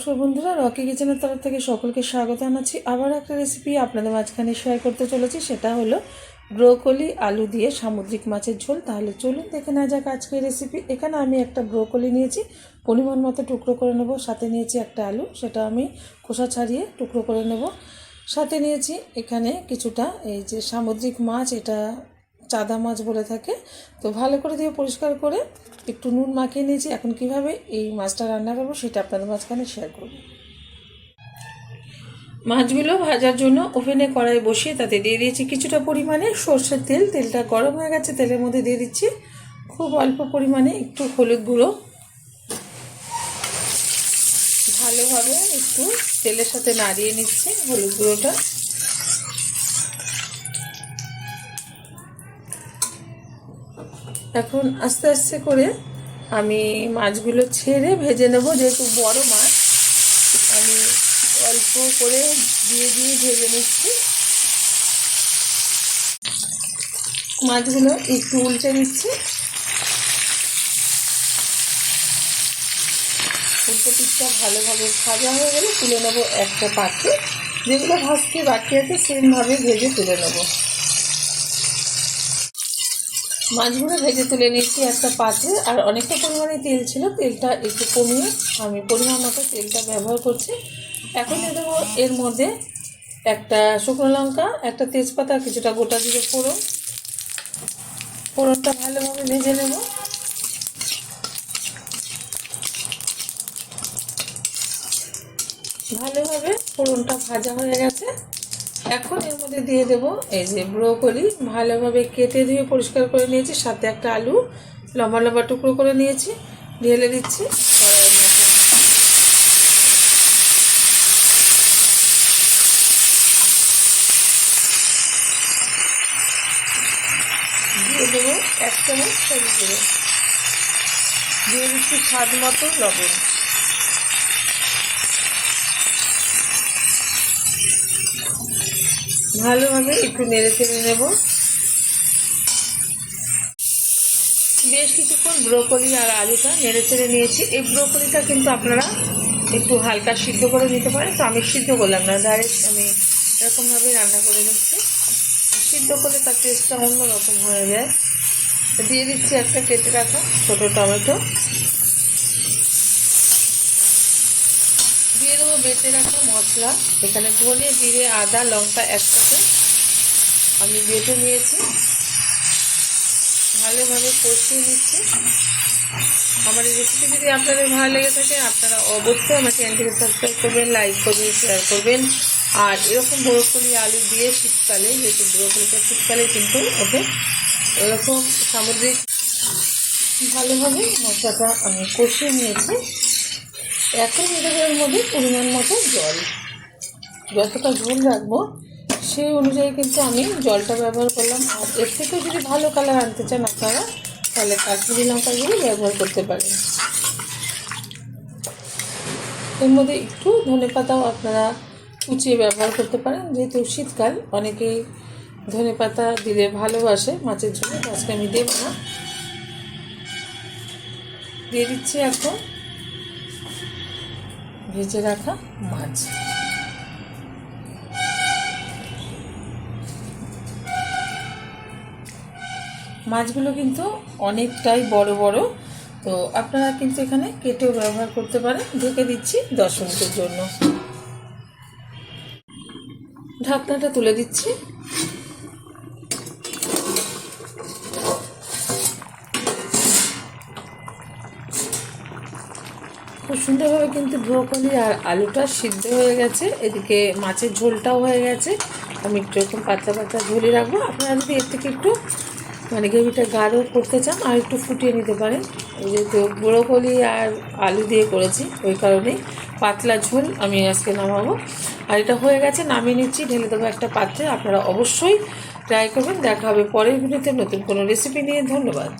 নমস্কার বন্ধুরা, রকি কিচেনের তরফ থেকে সকলকে স্বাগত জানাচ্ছি। আবার একটা রেসিপি আপনাদের মাঝখানে শেয়ার করতে চলেছি, সেটা হলো ব্রোকলি আলু দিয়ে সামুদ্রিক মাছের ঝোল। তাহলে চলুন দেখে না যাক আজকের রেসিপি এখানে আমি একটা ব্রোকলি নিয়েছি, পরিমাণ মতো টুকরো করে নেব। সাথে নিয়েছি একটা আলু, সেটা আমি খোসা ছাড়িয়ে টুকরো করে নেব। সাথে নিয়েছি এখানে কিছুটা এই যে সামুদ্রিক মাছ, এটা চাদা মাছ বলে থাকে। তো ভালো করে দিয়ে পরিষ্কার করে একটু নুন মাখিয়ে নিয়েছি। এখন কীভাবে এই মাছটা রান্না করব সেটা আপনাদের মাঝখানে শেয়ার করব। মাছগুলো ভাজার জন্য ওভেনে কড়াই বসিয়ে তাতে দিয়ে দিয়েছি কিছুটা পরিমাণে সর্ষের তেল। তেলটা গরম হয়ে গেছে, তেলের মধ্যে দিয়ে দিচ্ছি খুব অল্প পরিমাণে একটু হলুদ গুঁড়ো। ভালোভাবে একটু তেলের সাথে নাড়িয়ে নিচ্ছে হলুদ গুঁড়োটা। এখন আস্তে আস্তে করে আমি মাছগুলো ছেড়ে ভেজে নেব, যেহেতু বড় মাছ। আমি অল্প করে দিয়ে দিয়ে ভেজে নিচ্ছি। মাছগুলো একটু উল্টে নিচ্ছি। উল্টো পিঠটা ভালোভাবে ভাজা হয়ে গেলে তুলে নেব একটা পাত্রে। যেগুলো ভাজতে বাকি আছে, সেমভাবে ভেজে তুলে নেব। মাছগুলো ভেজে তুলে নিয়েছি একটা পাত্রে, আর অনেকটা পরিমাণে তেল ছিল, তেলটা একটু কমিয়ে আমি পরিমাণ মতো তেলটা ব্যবহার করছি। এখন দেবো এর মধ্যে একটা শুকনো লঙ্কা, একটা তেজপাতা, কিছুটা গোটা দিয়ে ফোড়ন। ফোড়নটা ভালোভাবে ভেজে নেব। ভালোভাবে ফোড়নটা ভাজা হয়ে গেছে। এখন এর মধ্যে দিয়ে দেব। এই যে ব্রোকলি, ভালোভাবে কেটে ধুয়ে পরিষ্কার করে নিয়েছি। সাথে একটা আলু, লম্বা লম্বা টুকরো করে নিয়েছি। ঢেলে দিচ্ছি। দিয়ে দেবো এক চামচ দিয়ে দিচ্ছি স্বাদ মতো লবণ। ভালোভাবে একটু নেড়ে চেড়ে নেব। বেশ কিছুক্ষণ ব্রোকলি আর আলুটা নেড়ে চেড়ে নিয়েছি। এই ব্রোকলিটা কিন্তু আপনারা একটু হালকা সিদ্ধ করে নিতে পারেন। তো আমি সিদ্ধ করলাম না ডাইরেক্ট আমি এরকমভাবে রান্না করে নিচ্ছি। সিদ্ধ করলে তার টেস্টটা অন্যরকম হয়ে যায়। দিয়ে দিচ্ছি একটা কেটে রাখা ছোটো টমেটো। দিয়ে দেবো বেটে রাখা মশলা। এখানে ধনে, জিরে, আদা, লঙ্কা একসাথে আমি বেটে নিয়েছি। ভালোভাবে কষিয়ে নিচ্ছি। আমার এই রেসিপি যদি আপনাদের ভালো লেগে থাকে, আপনারা অবশ্যই আমার চ্যানেলটিকে সাবস্ক্রাইব করবেন লাইক করবেন শেয়ার করবেন। আর এরকম ব্রোকলি আলু দিয়ে শীতকালে, যেহেতু ব্রোকলিটা শীতকালে কিন্তু ওকে, এরকম সামুদ্রিক ভালোভাবে মশলাটা আমি কষিয়ে নিয়েছি। এখন এর মধ্যে পরিমাণ মতো জল। যতটা ঝোল রাখব সেই অনুযায়ী কিন্তু আমি জলটা ব্যবহার করলাম। আর এর থেকে যদি ভালো কালার আনতে চান আপনারা, তাহলে কাশ্মীরি লঙ্কাগুলো ব্যবহার করতে পারেন। এর মধ্যে একটু ধনে পাতাও আপনারা কুচিয়ে ব্যবহার করতে পারেন। যেহেতু শীতকাল, অনেকেই ধনে পাতা দিলে ভালোবাসে মাছের ঝোলে আজকে আমি দেবো না। দিয়ে দিচ্ছি এখন ভেজে রাখা মাছ। মাছগুলো কিন্তু অনেকটাই বড় বড়। তো আপনারা কিন্তু এখানে কেটেও ব্যবহার করতে পারেন। ঢেকে দিচ্ছি দশ মিনিটের জন্য। ঢাকনাটা তুলে দিচ্ছি। খুব সুন্দরভাবে কিন্তু ব্রোকলি আর আলুটা সিদ্ধ হয়ে গেছে। এদিকে মাছের ঝোলটাও হয়ে গেছে। আমি একটু এরকম পাতলা পাতলা ঝোলে রাখব। আপনারা যদি এর থেকে একটু মানে গ্রেভিটা গাঢ় করতে চান, আর একটু ফুটিয়ে নিতে পারেন। যেহেতু ব্রোকলি আর আলু দিয়ে করেছি, ওই কারণেই পাতলা ঝোল আমি আজকে নামাবো। আর এটা হয়ে গেছে, নামিয়ে নিচ্ছি, ঢেলে দেবো একটা পাত্রে। আপনারা অবশ্যই ট্রাই করবেন, দেখা হবে পরের ভিডিওতে নতুন কোনো রেসিপি নিয়ে। ধন্যবাদ।